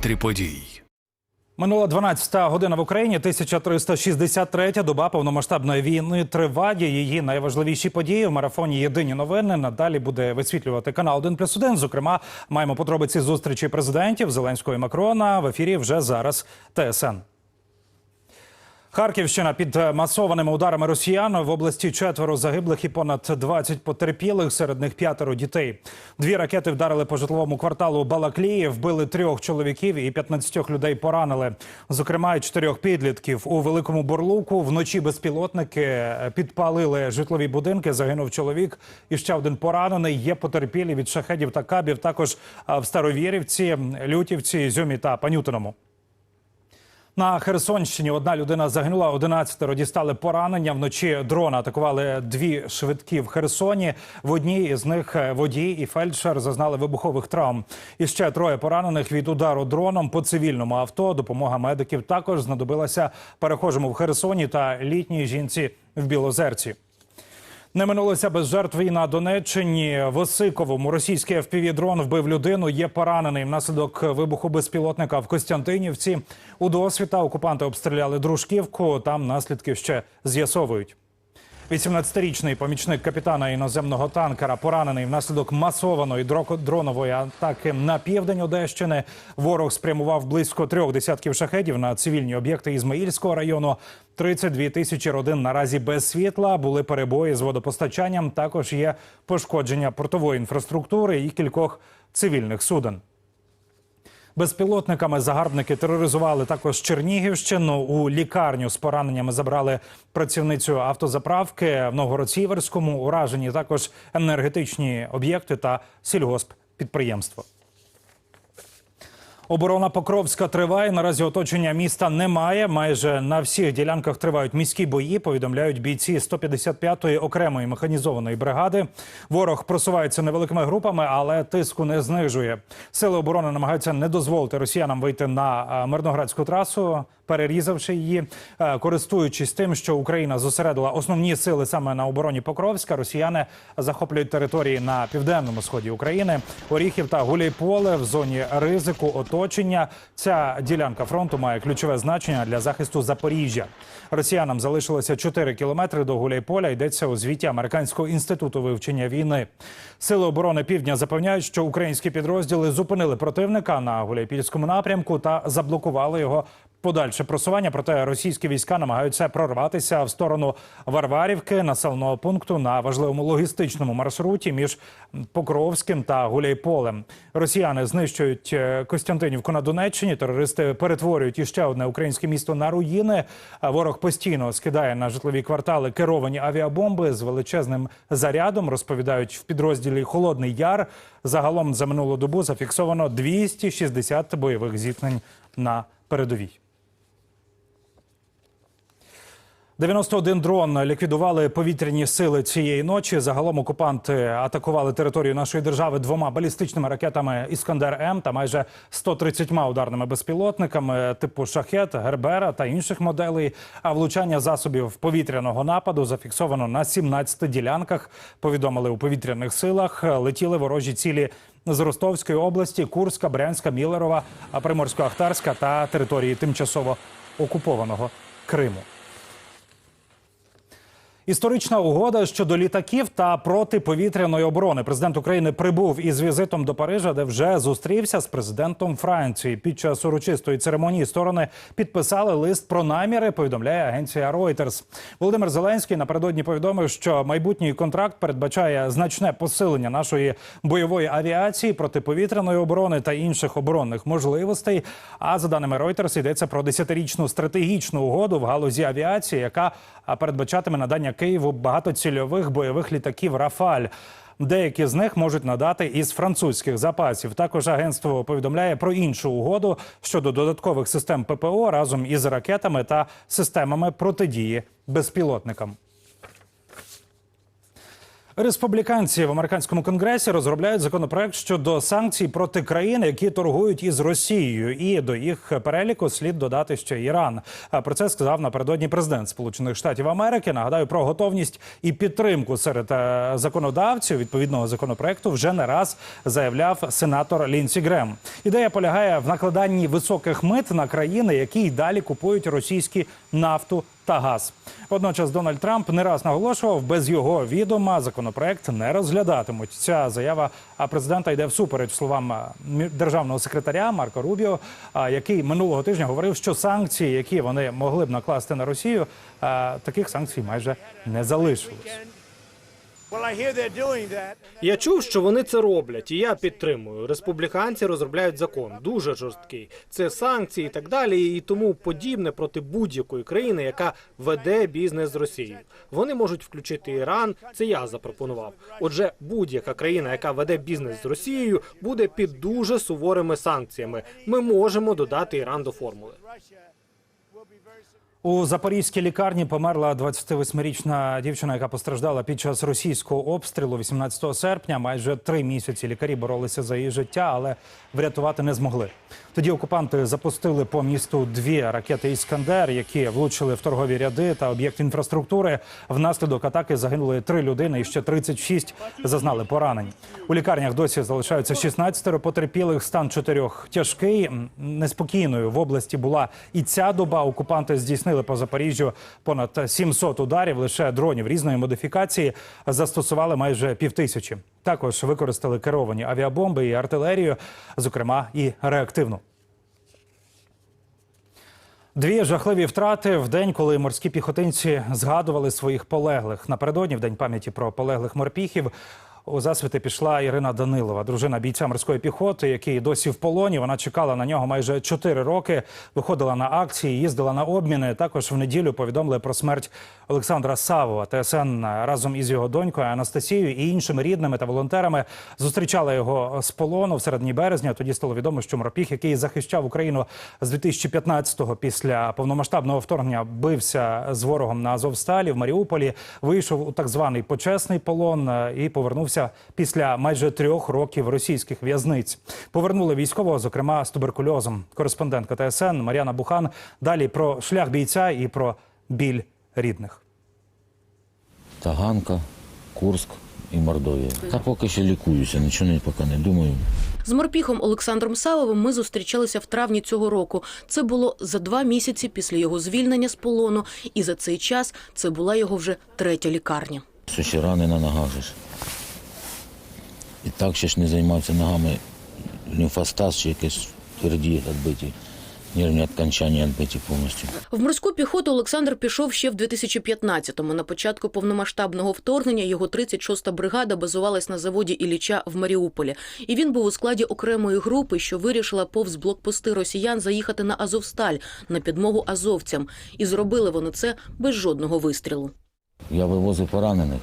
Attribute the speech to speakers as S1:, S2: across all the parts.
S1: Три подій.
S2: Минула 12-та година в Україні, 1363-та доба повномасштабної війни триває. Її найважливіші події в марафоні Єдині новини. Надалі буде висвітлювати канал 1+,1. Зокрема, маємо подробиці зустрічі президентів Зеленського і Макрона. В ефірі вже зараз ТСН. Харківщина під масованими ударами росіян в області четверо загиблих і понад 20 потерпілих. Серед них п'ятеро дітей. Дві ракети вдарили по житловому кварталу Балаклії, вбили трьох чоловіків і 15 людей поранили. Зокрема, чотирьох підлітків у великому бурлуку. Вночі безпілотники підпалили житлові будинки. Загинув чоловік. І ще один поранений. Є потерпілі від шахедів та кабів. Також в Старовірівці, Лютівці, Зюмі та Панютиному. На Херсонщині одна людина загинула, 11 дістали поранення. Вночі дрона атакували дві швидкі в Херсоні. В одній із них водій і фельдшер зазнали вибухових травм. І ще троє поранених від удару дроном по цивільному авто. Допомога медиків також знадобилася перехожому в Херсоні та літній жінці в Білозерці. Не минулося без жертв і на Донеччині. В Осиковому російський FPV-дрон вбив людину. Є поранений внаслідок вибуху безпілотника в Костянтинівці. У досвіта окупанти обстріляли дружківку. Там наслідки ще з'ясовують. 18-річний помічник капітана іноземного танкера поранений внаслідок масованої дронової атаки на південь Одещини. Ворог спрямував близько трьох десятків шахедів на цивільні об'єкти Ізмаїльського району. 32 тисячі родин наразі без світла. Були перебої з водопостачанням. Також є пошкодження портової інфраструктури і кількох цивільних суден. Безпілотниками загарбники тероризували також Чернігівщину. У лікарню з пораненнями забрали працівницю автозаправки в Новгород-Сіверському. Уражені також енергетичні об'єкти та сільгосп-підприємства. Оборона Покровська триває. Наразі оточення міста немає. Майже на всіх ділянках тривають міські бої. Повідомляють бійці 155-ї окремої механізованої бригади. Ворог просувається невеликими групами, але тиску не знижує. Сили оборони намагаються не дозволити росіянам вийти на мирноградську трасу, перерізавши її, Е, користуючись тим, що Україна зосередила основні сили саме на обороні Покровська. Росіяни захоплюють території на південному сході України. Оріхів та Гуляйполе в зоні ризику оточення. Ця ділянка фронту має ключове значення для захисту Запоріжжя. Росіянам залишилося 4 кілометри до Гуляйполя. Йдеться у звіті Американського інституту вивчення війни. Сили оборони Півдня запевняють, що українські підрозділи зупинили противника на Гуляйпільському напрямку та заблокували його подальше просування. Проте російські війська намагаються прорватися в сторону Варварівки, населеного пункту на важливому логістичному маршруті між Покровським та Гуляйполем. Росіяни знищують е, Костянтинівку на Донеччині. Терористи перетворюють іще одне українське місто на руїни. Ворог постійно скидає на житлові квартали керовані авіабомби з величезним зарядом. Розповідають в підрозділі Холодний Яр. Загалом за минулу добу зафіксовано 260 бойових зіткнень на передовій. 91 дрон ліквідували повітряні сили цієї ночі. Загалом окупанти атакували територію нашої держави двома балістичними ракетами Іскандер М та майже 130 ударними безпілотниками типу Шахет, Гербера та інших моделей. А влучання засобів повітряного нападу зафіксовано на 17 ділянках. Повідомили у повітряних силах. Летіли ворожі цілі з Ростовської області, Курська, Брянська, Мілерова, Приморсько-Ахтарська та території тимчасово окупованого Криму. Історична угода щодо літаків та протиповітряної оборони. Президент України прибув із візитом до Парижа, де вже зустрівся з президентом Франції. Під час урочистої церемонії сторони підписали лист про наміри. Повідомляє агенція Reuters. Володимир Зеленський напередодні повідомив, що майбутній контракт передбачає значне посилення нашої бойової авіації, протиповітряної оборони та інших оборонних можливостей. А за даними Reuters, йдеться про десятирічну стратегічну угоду в галузі авіації, яка передбачатиме надання Києву багатоцільових бойових літаків Рафаль. Деякі з них можуть надати із французьких запасів. Також агентство повідомляє про іншу угоду щодо додаткових систем ППО разом із ракетами та системами протидії безпілотникам. Республіканці в американському конгресі розробляють законопроект щодо санкцій проти країн, які торгують із Росією, і до їх переліку слід додати ще Іран. Про це сказав напередодні президент Сполучених Штатів Америки. Нагадаю про готовність і підтримку серед е, законодавців відповідного законопроекту вже не раз заявляв сенатор Лінсі Грем. Ідея полягає в накладанні високих мит на країни, які й далі купують російські нафту та газ. Водночас Дональд Трамп не раз наголошував, без його відома законопроект не розглядатимуть. Ця заява президента йде всупереч словам а, державного секретаря Марко Рубіо, який минулого тижня говорив, що санкції, які вони могли б накласти на Росію, таких санкцій майже не залишилось.
S3: Я чув, що вони це роблять, і я підтримую. Республіканці розробляють закон дуже жорсткий. Це санкції і так далі, і тому подібне проти будь-якої країни, яка веде бізнес з Росією. Вони можуть включити Іран. Це я запропонував. Отже, будь-яка країна, яка веде бізнес з Росією, буде під дуже суворими санкціями. Ми можемо додати Іран до формули.
S2: У запорізькій лікарні померла 28-річна дівчина, яка постраждала під час російського обстрілу 18 серпня. Майже три місяці лікарі боролися за її життя, але врятувати не змогли. Тоді окупанти запустили по місту дві ракети Іскандер, які влучили в торгові ряди та об'єкт інфраструктури. Внаслідок атаки загинули три людини, і ще 36 зазнали поранень. У лікарнях досі залишаються 16 потерпілих. Стан чотирьох тяжкий. Неспокійною в області була і ця доба. Окупанти здійснили по Запоріжжю понад 700 ударів. Лише дронів різної модифікації застосували майже півтисячі. Також використали керовані авіабомби і артилерію, зокрема і реактивну. Дві жахливі втрати в день, коли морські піхотинці згадували своїх полеглих. Напередодні, в день пам'яті про полеглих морпіхів, у засвіти пішла Ірина Данилова, дружина бійця морської піхоти, який досі в полоні. Вона чекала на нього майже чотири роки. Виходила на акції, їздила на обміни. Також в неділю повідомили про смерть Олександра Савова. ТСН разом із його донькою Анастасією і іншими рідними та волонтерами зустрічала його з полону в середині березня. Тоді стало відомо, що морпіх, який захищав Україну з 2015-го після повномасштабного вторгнення, бився з ворогом на Азовсталі в Маріуполі. Вийшов у так званий почесний полон е, і повернувся після майже трьох років російських в'язниць. Повернули військового, зокрема з туберкульозом. Кореспондентка ТСН Мар'яна Бухан. Далі про шлях бійця і про біль рідних.
S4: Таганка, Курск і Мордовія. Та поки що лікуюся, нічого не поки не думаю.
S5: З морпіхом Олександром Савовим ми зустрічалися в травні цього року. Це було за два місяці після його звільнення з полону, і за цей час це була його вже третя лікарня.
S4: Що ще рани на ногах. І так ще ж не займався ногами. Лімфостаз чи якесь тверді відбиті. Нервні відкончання відбиті повністю.
S5: В морську піхоту Олександр пішов ще в 2015-му. На початку повномасштабного вторгнення його 36-та бригада базувалась на заводі Ілліча в Маріуполі. І він був у складі окремої групи, що вирішила повз блокпости росіян заїхати на Азовсталь на підмогу азовцям. І зробили вони це без жодного вистрілу.
S4: Я вивозив поранених.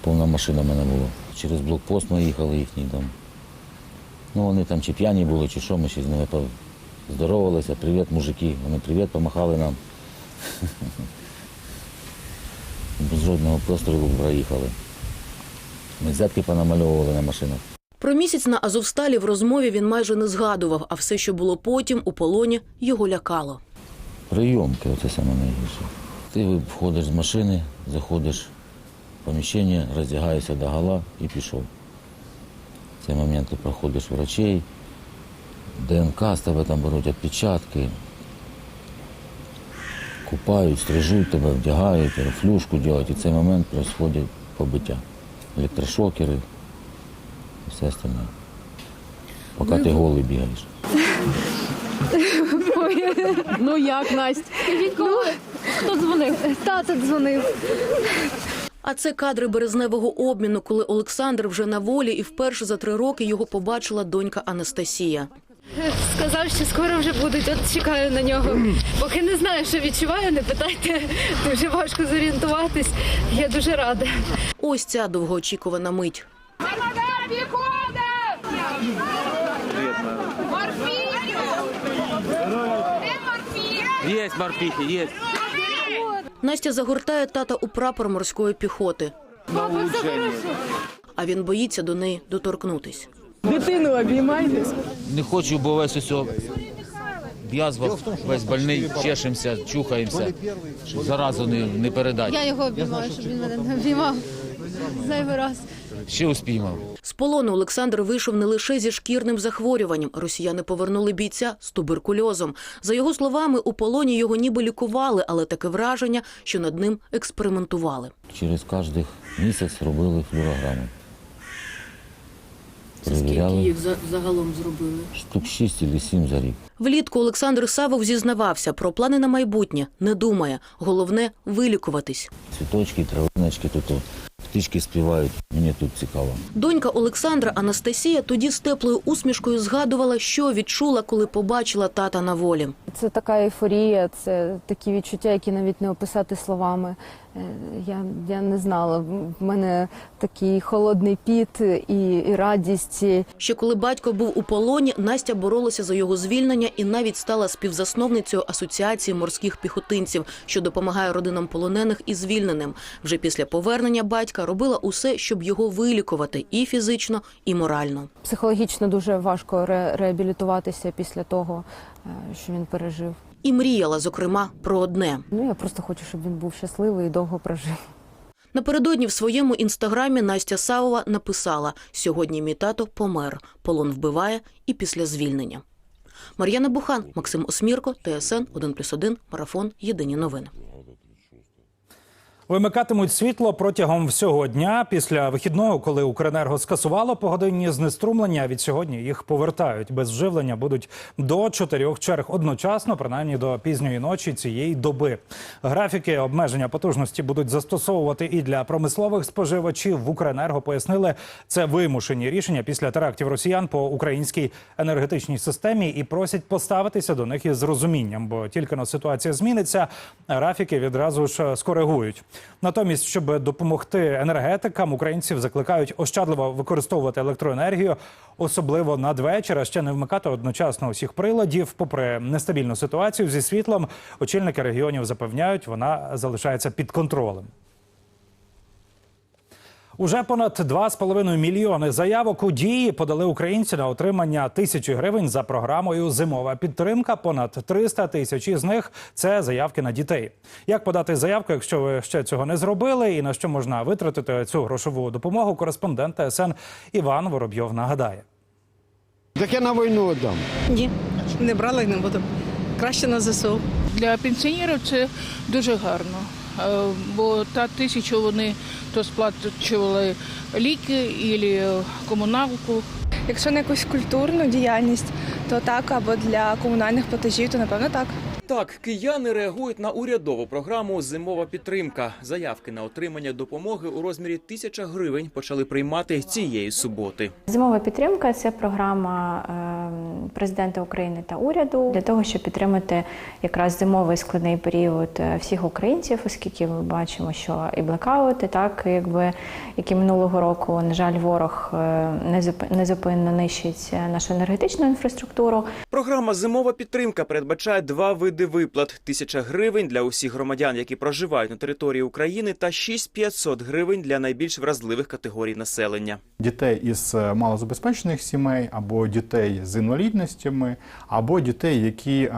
S4: Повна машина в мене була. Через блокпост ми їхали їхній дом. Ну вони там чи п'яні були, чи що, ми ще з ними здоровалися. Привіт, мужики. Вони привіт, помахали нам. Без жодного пострілу проїхали. Ми взятки понамальовували на машинах.
S5: Про місяць на Азовсталі в розмові він майже не згадував, а все, що було потім у полоні, його лякало.
S4: Прийомки, оце саме найгірше. Ти входиш з машини, заходиш поміщення, роздягаєшся до гола і пішов. В цей момент ти проходиш врачей, ДНК з тебе там беруть відпечатки, купають, стрижуть тебе, вдягають, флюшку роблять. І в цей момент відбувається побиття. Електрошокери і все остальне. Поки ти голий бігаєш.
S6: Ну як, Настя? Ну, хто дзвонив? Тато дзвонив.
S5: А це кадри березневого обміну, коли Олександр вже на волі, і вперше за три роки його побачила донька Анастасія.
S6: Сказав, що скоро вже будуть. От чекаю на нього. Поки не знаю, що відчуваю, не питайте. Дуже важко зорієнтуватись. Я дуже рада.
S5: Ось ця довгоочікувана мить.
S7: Молодая Вихода! Морфій!
S5: Настя загортає тата у прапор морської піхоти.
S6: Папа, все хорошо.
S5: А він боїться до неї доторкнутись.
S8: Дитину обіймайтесь.
S4: Не хочу, бо весь усе язва, весь больний, чешемося, чухаємося, щоб заразу не, не передати.
S6: Я його обіймаю, щоб він мене не обіймав. Зайвий раз.
S4: Ще успіємо.
S5: З полону Олександр вийшов не лише зі шкірним захворюванням. Росіяни повернули бійця з туберкульозом. За його словами, у полоні його ніби лікували, але таке враження, що над ним експериментували.
S4: Через кожен місяць робили флюорограму. Перевіряли
S5: загалом зробили?
S4: штук 6 або 7 за рік.
S5: Влітку Олександр Савов зізнавався про плани на майбутнє. Не думає. Головне вилікуватись.
S4: Цвіточки, травиночки, тут птички співають. Мені тут цікаво.
S5: Донька Олександра Анастасія тоді з теплою усмішкою згадувала, що відчула, коли побачила тата на волі.
S9: Це така ейфорія, це такі відчуття, які навіть не описати словами. Е, Я, я не знала. В мене такий холодний піт і, і радість.
S5: Ще коли батько був у полоні, Настя боролася за його звільнення і навіть стала співзасновницею асоціації морських піхотинців, що допомагає родинам полонених і звільненим. Вже після повернення батька робила усе, щоб його вилікувати і фізично, і морально.
S9: Психологічно дуже важко ре, реабілітуватися після того, е, що він пережив.
S5: І мріяла, зокрема, про одне.
S9: Ну я просто хочу, щоб він був щасливий і довго прожив.
S5: Напередодні в своєму інстаграмі Настя Савова написала: сьогодні мій тато помер, полон вбиває і після звільнення. Мар'яна Бухан, Максим Осмірко, ТСН 1+,1, Марафон. Єдині новини.
S2: Вимикатимуть світло протягом всього дня після вихідного, коли Укренерго скасувало погодинні знеструмлення. Від сьогодні їх повертають. Без живлення будуть до чотирьох черг одночасно, принаймні до пізньої ночі цієї доби. Графіки обмеження потужності будуть застосовувати і для промислових споживачів. В Укренерго пояснили, це вимушені рішення після терактів росіян по українській енергетичній системі і просять поставитися до них із розумінням, бо тільки но ситуація зміниться, графіки відразу ж скоригують. Натомість, щоб допомогти енергетикам, українців закликають ощадливо використовувати електроенергію, особливо надвечір, а ще не вмикати одночасно усіх приладів. Попри нестабільну ситуацію зі світлом, очільники регіонів запевняють, вона залишається під контролем. Уже понад 2,5 мільйони заявок у дії подали українці на отримання тисячі гривень за програмою Зимова підтримка. Понад 300 тисяч із них це заявки на дітей. Як подати заявку, якщо ви ще цього не зробили, і на що можна витратити цю грошову допомогу? Кореспондент ТСН Іван Воробйов нагадає.
S1: Так я на війну віддам.
S8: Ні, не брала і не буду. Краще на ЗСУ.
S10: Для пенсіонерів це дуже гарно, бо та тисячу вони то сплачували ліки або комуналку.
S11: Якщо на якусь культурну діяльність, то так, або для комунальних платежів, то напевно так.
S12: Так, кияни реагують на урядову програму Зимова підтримка. Заявки на отримання допомоги у розмірі тисяча гривень почали приймати цієї суботи.
S13: Зимова підтримка це програма е, президента України та уряду для того, щоб підтримати якраз зимовий складний період е, всіх українців, оскільки ми бачимо, що і блекаути, так якби які минулого року, на жаль, ворог е, незуп- незупинно нищить нашу енергетичну інфраструктуру.
S12: Програма Зимова підтримка передбачає два види виплат: тисяча гривень для усіх громадян, які проживають на території України, та 6500 гривень для найбільш вразливих категорій населення.
S14: дітей із е, малозабезпечених сімей, або дітей з інвалідностями, або дітей, які е,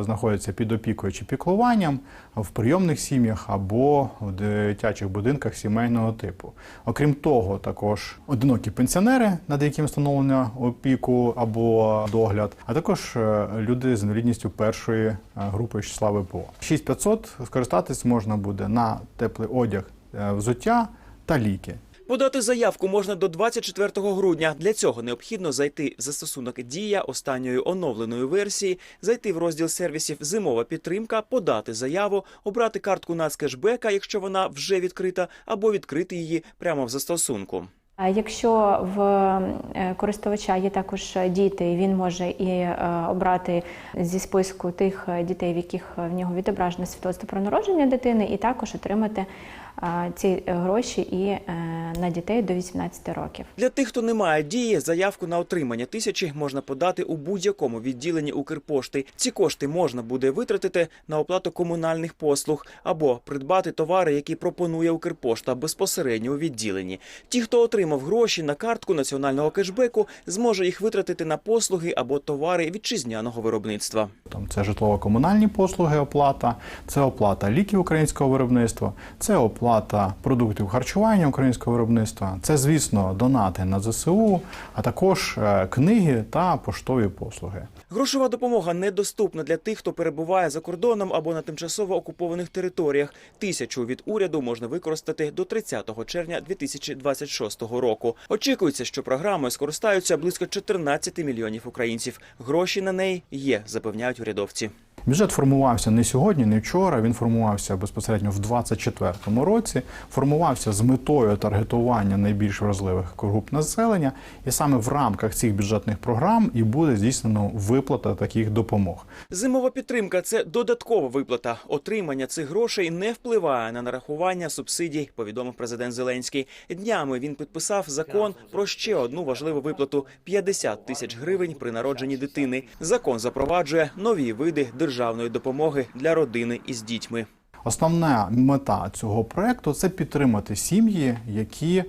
S14: знаходяться під опікою чи піклуванням в прийомних сім'ях або в дитячих будинках сімейного типу. Окрім того, також одинокі пенсіонери, над яким встановлено опіку або догляд, а також е, люди з інвалідністю першої е, групи числа ВПО. 6500 скористатись можна буде на теплий одяг, е, взуття та ліки.
S12: Подати заявку можна до 24 грудня. Для цього необхідно зайти в застосунок Дія останньої оновленої версії, зайти в розділ сервісів Зимова підтримка, подати заяву, обрати картку нацкешбека, якщо вона вже відкрита, або відкрити її прямо в застосунку.
S13: Якщо в е, користувача є також діти, він може і е, обрати зі списку тих е, дітей, в яких в нього відображено свідоцтво про народження дитини, і також отримати ці гроші і е, на дітей до 18 років.
S12: Для тих, хто не має дії, заявку на отримання тисячі можна подати у будь-якому відділенні Укрпошти. Ці кошти можна буде витратити на оплату комунальних послуг або придбати товари, які пропонує Укрпошта безпосередньо у відділенні. Ті, хто отримав гроші на картку національного кешбеку, зможе їх витратити на послуги або товари вітчизняного виробництва.
S14: Там це житлово-комунальні послуги, оплата, це оплата ліків українського виробництва, це оплата продуктів харчування українського виробництва, це, звісно, донати на ЗСУ, а також е, книги та поштові послуги.
S12: Грошова допомога недоступна для тих, хто перебуває за кордоном або на тимчасово окупованих територіях. Тисячу від уряду можна використати до 30 червня 2026 року. Очікується, що програмою скористаються близько 14 мільйонів українців. Гроші на неї є, запевняють урядовці.
S14: Бюджет формувався не сьогодні, не вчора. Він формувався безпосередньо в 2024 році. Формувався з метою таргетування найбільш вразливих груп населення, і саме в рамках цих бюджетних програм і буде здійснено виплата таких допомог.
S12: Зимова підтримка це додаткова виплата. Отримання цих грошей не впливає на нарахування субсидій, повідомив президент Зеленський. Днями він підписав закон про ще одну важливу виплату 50 тисяч гривень при народженні дитини. Закон запроваджує нові види державної допомоги для родини із дітьми.
S14: Основна мета цього проекту це підтримати сім'ї, які е,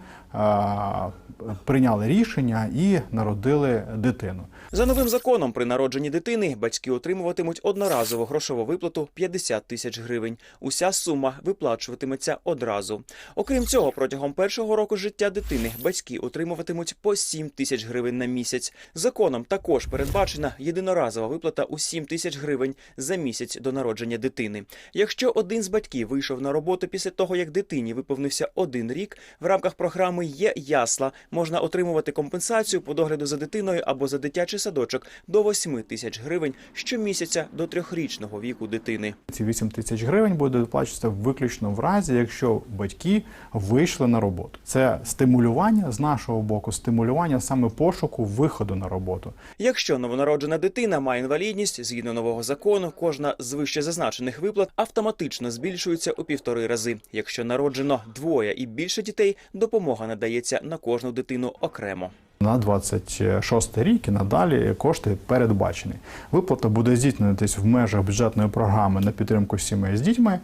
S14: прийняли рішення і народили дитину.
S12: За новим законом, при народженні дитини батьки отримуватимуть одноразову грошову виплату 50 тисяч гривень. Уся сума виплачуватиметься одразу. Окрім цього, протягом першого року життя дитини батьки отримуватимуть по 7 тисяч гривень на місяць. Законом також передбачена єдиноразова виплата у 7 тисяч гривень за місяць до народження дитини. Якщо один з батьків вийшов на роботу після того, як дитині виповнився один рік, в рамках програми є ясла, можна отримувати компенсацію по догляду за дитиною або за дитячий садочок до 8 тисяч гривень щомісяця до трьохрічного віку дитини.
S14: Ці 8 тисяч гривень буде виплачуватися виключно в разі, якщо батьки вийшли на роботу. Це стимулювання з нашого боку, стимулювання саме пошуку виходу на роботу.
S12: Якщо новонароджена дитина має інвалідність, згідно нового закону, кожна з вище зазначених виплат автоматично збільшується у півтори рази. Якщо народжено двоє і більше дітей, допомога надається на кожну дитину окремо.
S14: На 26 рік і надалі кошти передбачені. Виплата буде здійснюватись в межах бюджетної програми на підтримку сімей з дітьми.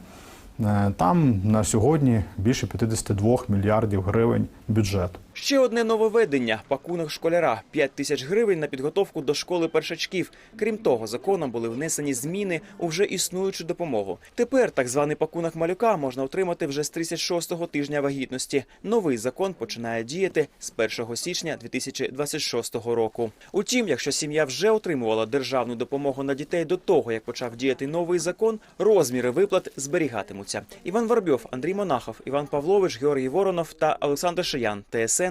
S14: Е, Там на сьогодні більше 52 мільярдів гривень бюджету.
S12: Ще одне нововведення – пакунок школяра – 5 тисяч гривень на підготовку до школи першачків. Крім того, законом були внесені зміни у вже існуючу допомогу. Тепер так званий пакунок малюка можна отримати вже з 36-го тижня вагітності. Новий закон починає діяти з 1 січня 2026 року. Утім, якщо сім'я вже отримувала державну допомогу на дітей до того, як почав діяти новий закон, розміри виплат зберігатимуться. Іван Воробйов, Андрій Монахов, Іван Павлович, Георгій Воронов та Олександр Шиян. ТСН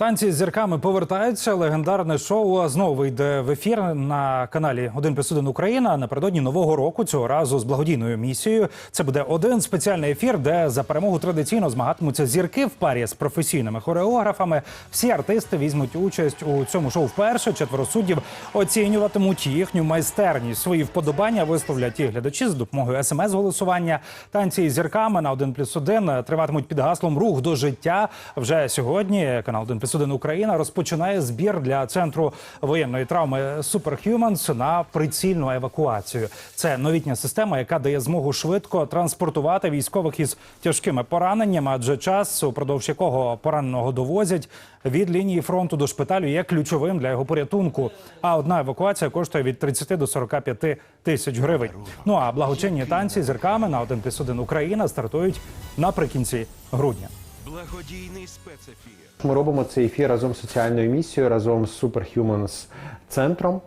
S2: Танці з зірками повертаються. Легендарне шоу знову вийде в ефір на каналі 1 плюс 1 Україна напередодні нового року. Цього разу з благодійною місією. Це буде один спеціальний ефір, де за перемогу традиційно змагатимуться зірки в парі з професійними хореографами. Всі артисти візьмуть участь у цьому шоу вперше. Четверо суддів оцінюватимуть їхню майстерність. Свої вподобання висловлять і глядачі з допомогою смс-голосування. Танці з зірками на 1 плюс 1 триватимуть під гаслом рух до життя. Вже сьогодні канал 1 плюс 1 Україна розпочинає збір для центру воєнної травми Superhumans на прицільну евакуацію. Це новітня система, яка дає змогу швидко транспортувати військових із тяжкими пораненнями, адже час, упродовж якого пораненого довозять від лінії фронту до шпиталю, є ключовим для його порятунку. А одна евакуація коштує від 30 до 45 тисяч гривень. Ну а благочинні танці зірками на 1 плюс 1 Україна стартують наприкінці грудня.
S15: Благодійний спецефір.
S16: Ми робимо цей ефір разом з соціальною місією, разом з Superhumans центром.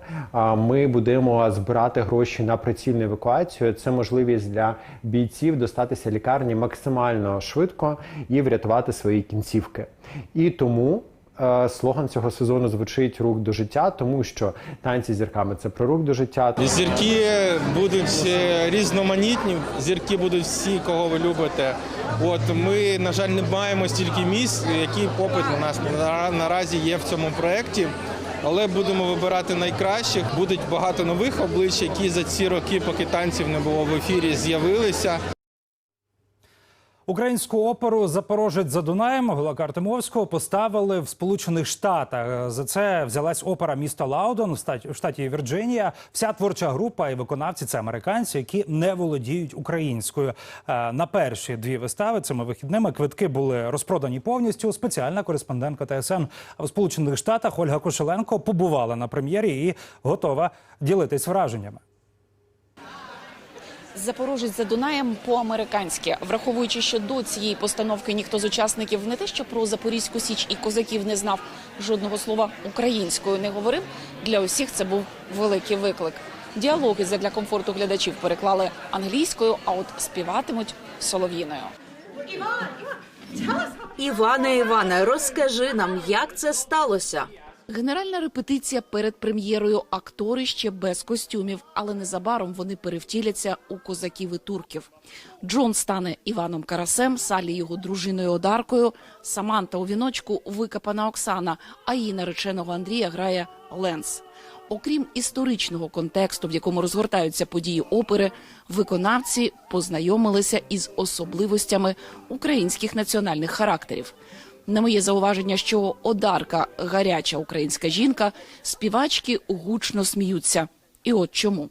S16: Ми будемо збирати гроші на прицільну евакуацію. Це можливість для бійців достатися лікарні максимально швидко і врятувати свої кінцівки. І тому. Е, Слоган цього сезону звучить рух до життя, тому що танці з зірками це про рух до життя.
S17: Зірки будуть е, різноманітні, зірки будуть всі, кого ви любите. От ми, на жаль, не маємо стільки місць, який попит на нас на- наразі є в цьому проєкті. але будемо вибирати найкращих. Будуть багато нових облич, які за ці роки, поки танців не було в ефірі, з'явилися.
S2: Українську оперу Запорожець за Дунаєм Гулака Артемовського поставили в Сполучених Штатах. За це взялась опера міста Лаудон в штаті Вірджинія. Вся творча група і виконавці це американці, які не володіють українською. Е, На перші дві вистави цими вихідними квитки були розпродані повністю. Спеціальна кореспондентка ТСН у Сполучених Штатах Ольга Кошеленко побувала на прем'єрі і готова ділитись враженнями.
S18: Запорожець за Дунаєм по-американськи, враховуючи, що до цієї постановки ніхто з учасників не те, що про Запорізьку Січ і козаків не знав жодного слова українською не говорив. Для усіх це був великий виклик. Діалоги задля комфорту глядачів переклали англійською, а от співатимуть солов'їною.
S19: Іване, Іване, розкажи нам, як це сталося.
S18: Генеральна репетиція перед прем'єрою. Актори ще без костюмів, але незабаром вони перевтіляться у козаків і турків. Джон стане Іваном Карасем, Салі його дружиною Одаркою. Саманта у віночку викопана Оксана, а її нареченого Андрія грає Ленс. Окрім історичного контексту, в якому розгортаються події опери, виконавці познайомилися із особливостями українських національних характерів. На моє зауваження, що Одарка гаряча українська жінка, співачки гучно сміються. І от чому.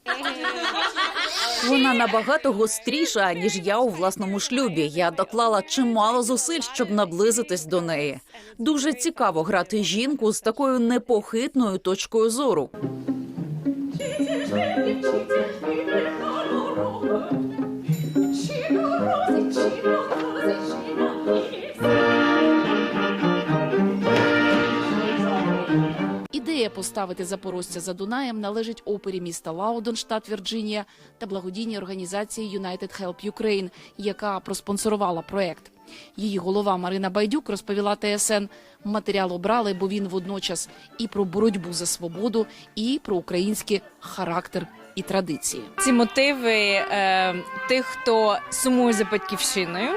S19: Вона набагато гостріша, ніж я у власному шлюбі. Я доклала чимало зусиль, щоб наблизитись до неї. Дуже цікаво грати жінку з такою непохитною точкою зору.
S18: Поставити запорожця за Дунаєм належить опері міста Лаудон, штат Вірджинія, та благодійній організації United Help Ukraine, яка проспонсорувала проект. Її голова Марина Байдюк розповіла ТСН, матеріал обрали, бо він водночас і про боротьбу за свободу, і про український характер і традиції.
S20: Ці мотиви е, тих, хто сумує за батьківщиною.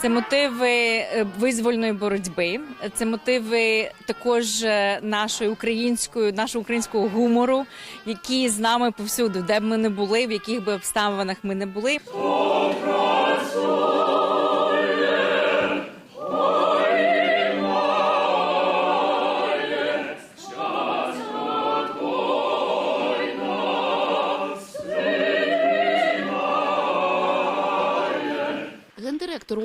S20: Це мотиви е, визвольної боротьби, це мотиви також е, нашої української, нашого українського гумору, які з нами повсюди, де б ми не були, в яких би обставинах ми не були.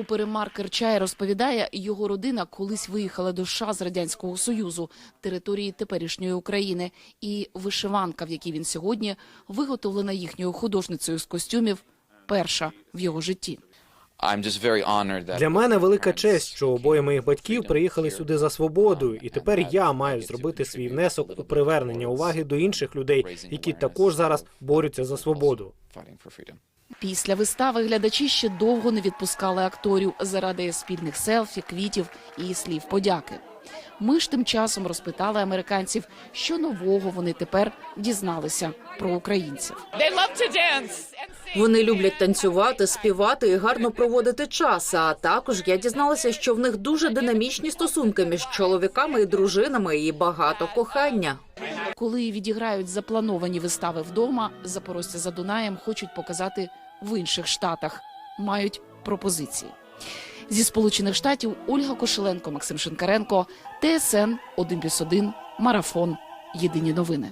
S18: Опери Марк Чай розповідає, його родина колись виїхала до США з радянського союзу, території теперішньої України, і вишиванка, в якій він сьогодні виготовлена їхньою художницею з костюмів, перша в його житті.
S3: Для мене велика честь, що обоє моїх батьків приїхали сюди за свободою, і тепер я маю зробити свій внесок у привернення уваги до інших людей, які також зараз борються за свободу.
S18: Після вистави глядачі ще довго не відпускали акторів заради спільних селфі, квітів і слів подяки. Ми ж тим часом розпитали американців, що нового вони тепер дізналися про українців.
S19: Вони люблять танцювати, співати і гарно проводити час. А також я дізналася, що в них дуже динамічні стосунки між чоловіками і дружинами, і багато кохання.
S18: Коли відіграють заплановані вистави вдома, запорожця за Дунаєм хочуть показати в інших штатах. Мають пропозиції. Зі Сполучених Штатів Ольга Кошеленко, Максим Шинкаренко, ТСН 1+,1, Марафон. Єдині новини.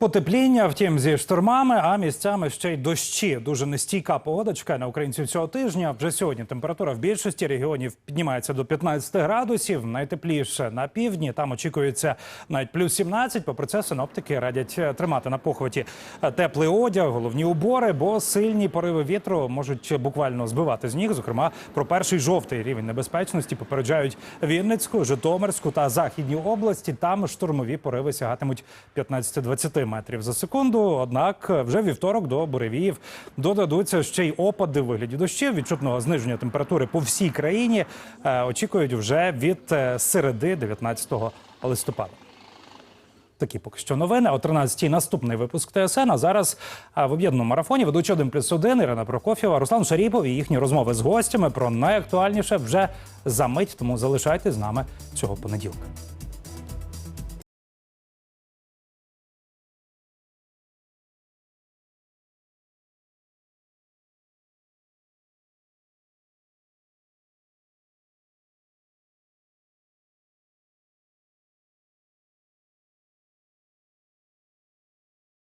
S2: Потепління, втім, зі штормами, а місцями ще й дощі. Дуже нестійка погода чекає на українців цього тижня. Вже сьогодні температура в більшості регіонів піднімається до 15 градусів. Найтепліше на півдні. Там очікується навіть плюс 17. Попри це синоптики радять е, тримати на похваті е, теплий одяг, головні убори, бо сильні пориви вітру можуть буквально збивати з ніг. Зокрема, про перший жовтий рівень небезпечності попереджають Вінницьку, Житомирську та Західні області. Там штурмові пориви сягатимуть 15-20 метрів за секунду. Однак вже вівторок до буревіїв додадуться ще й опади в вигляді дощів. Відчутного зниження температури по всій країні е, очікують вже від е, середи 19 листопада. Такі поки що новини. О 13-й наступний випуск ТСН. А зараз в об'єднаному марафоні ведучі 1 плюс 1 Ірина Прокофєва, Руслан Шаріпов і їхні розмови з гостями про найактуальніше вже за мить. Тому залишайтесь з нами цього понеділка.